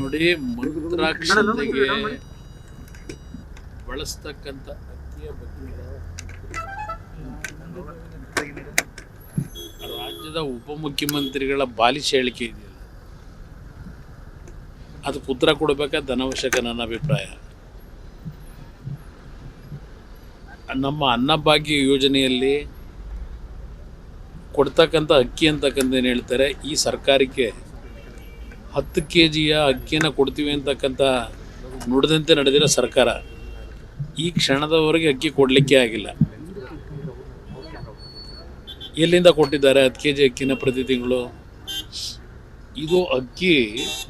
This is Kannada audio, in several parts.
ನೋಡಿ ಮಂತ್ರಾಕ್ಷತೆಗೆ ಬಳಸ್ತಕ್ಕಂಥ ಅಕ್ಕಿಯ ಬಗ್ಗೆ. ರಾಜ್ಯದ ಉಪಮುಖ್ಯಮಂತ್ರಿಗಳ ಬಾಲಿಶ ಹೇಳಿಕೆ ಇದೆಯಲ್ಲ. ಅದಕ್ಕೆ ಉತ್ತರ ಕೊಡಬೇಕಾದ ಧನವಶ್ಯಕ ನನ್ನ ಅಭಿಪ್ರಾಯ. ನಮ್ಮ ಅನ್ನಭಾಗ್ಯ ಯೋಜನೆಯಲ್ಲಿ ಕೊಡ್ತಕ್ಕಂಥ ಅಕ್ಕಿ ಅಂತಕ್ಕಂಥ ಏನು ಹೇಳ್ತಾರೆ? ಈ ಸರ್ಕಾರಕ್ಕೆ ಹತ್ತು ಕೆ ಜಿಯ ಅಕ್ಕಿಯನ್ನು ಕೊಡ್ತೀವಿ ಅಂತಕ್ಕಂಥ ನುಡಿದಂತೆ ನಡೆದಿರೋ ಸರ್ಕಾರ, ಈ ಕ್ಷಣದವರೆಗೆ ಅಕ್ಕಿ ಕೊಡಲಿಕ್ಕೆ ಆಗಿಲ್ಲ. ಎಲ್ಲಿಂದ ಕೊಟ್ಟಿದ್ದಾರೆ ಹತ್ತು ಕೆ ಜಿ ಅಕ್ಕಿನ ಪ್ರತಿ ತಿಂಗಳು? ಇದು ಅಕ್ಕಿ,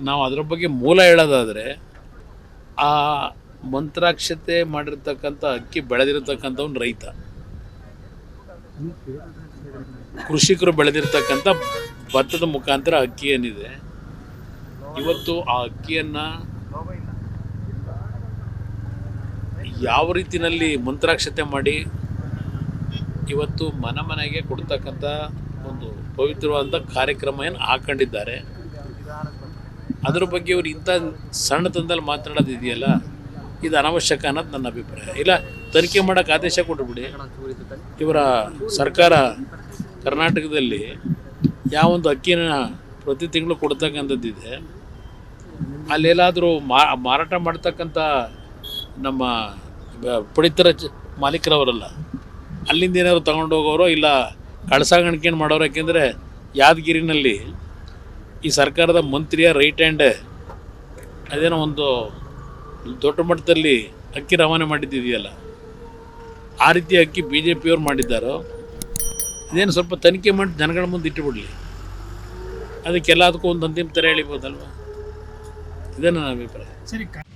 ನಾವು ಅದರ ಬಗ್ಗೆ ಮೂಲ ಹೇಳೋದಾದರೆ, ಆ ಮಂತ್ರಾಕ್ಷತೆ ಮಾಡಿರ್ತಕ್ಕಂಥ ಅಕ್ಕಿ ಬೆಳೆದಿರತಕ್ಕಂಥವ್ನು ರೈತ. ಕೃಷಿಕರು ಬೆಳೆದಿರ್ತಕ್ಕಂಥ ಭತ್ತದ ಮುಖಾಂತರ ಅಕ್ಕಿ ಏನಿದೆ ಇವತ್ತು ಆ ಅಕ್ಕಿಯನ್ನು ಯಾವ ರೀತಿನಲ್ಲಿ ಮಂತ್ರಾಕ್ಷತೆ ಮಾಡಿ ಇವತ್ತು ಮನ ಮನೆಗೆ ಕೊಡ್ತಕ್ಕಂಥ ಒಂದು ಪವಿತ್ರವಾದಂಥ ಕಾರ್ಯಕ್ರಮ ಏನು ಹಾಕೊಂಡಿದ್ದಾರೆ? ಅದ್ರ ಬಗ್ಗೆ ಇವ್ರು ಇಂಥ ಸಣ್ಣತನದಲ್ಲಿ ಮಾತನಾಡೋದು ಇದೆಯಲ್ಲ ಇದು ಅನವಶ್ಯಕ ಅನ್ನೋದು ನನ್ನ ಅಭಿಪ್ರಾಯ. ಇಲ್ಲ, ತನಿಖೆ ಮಾಡೋಕ್ಕೆ ಆದೇಶ ಕೊಟ್ಟುಬಿಡಿ ಇವರ ಸರ್ಕಾರ ಕರ್ನಾಟಕದಲ್ಲಿ ಯಾವೊಂದು ಅಕ್ಕಿನ ಪ್ರತಿ ತಿಂಗಳು ಕೊಡ್ತಕ್ಕಂಥದ್ದಿದೆ. ಅಲ್ಲೆಲ್ಲಾದರೂ ಮಾರಾಟ ಮಾಡ್ತಕ್ಕಂಥ ನಮ್ಮ ಪಡಿತರ ಚ- ಮಾಲೀಕರವರಲ್ಲ. ಅಲ್ಲಿಂದ ಏನಾದ್ರು ಹೋಗೋರು ಇಲ್ಲ ಕಳಸಾಗಣಿಕೆ ಮಾಡೋರು, ಯಾಕೆಂದರೆ ಯಾದಗಿರಿನಲ್ಲಿ ಈ ಸರ್ಕಾರದ ಮಂತ್ರಿಯ ರೈಟ್ ಹ್ಯಾಂಡ್ ಅದೇನೋ ಒಂದು ದೊಡ್ಡ ಮಟ್ಟದಲ್ಲಿ ಅಕ್ಕಿ ರವಾನೆ ಮಾಡಿದ್ದಿದೆಯಲ್ಲ, ಆ ರೀತಿ ಅಕ್ಕಿ ಬಿ ಜೆ ಪಿಯವ್ರು ಮಾಡಿದ್ದಾರೋ, ಇದೇನು ಸ್ವಲ್ಪ ತನಿಖೆ ಮಾಡಿ ಜನಗಳ ಮುಂದೆ ಇಟ್ಟುಬಿಡಲಿ ಅದಕ್ಕೆಲ್ಲದಕ್ಕೂ ಒಂದು ಅಂತಿಮ ತೆರೆ ಎಳಿಬೋದಲ್ವ? ಇದೇ ನನ್ನ ಅಭಿಪ್ರಾಯ ಸರಿ ಕ-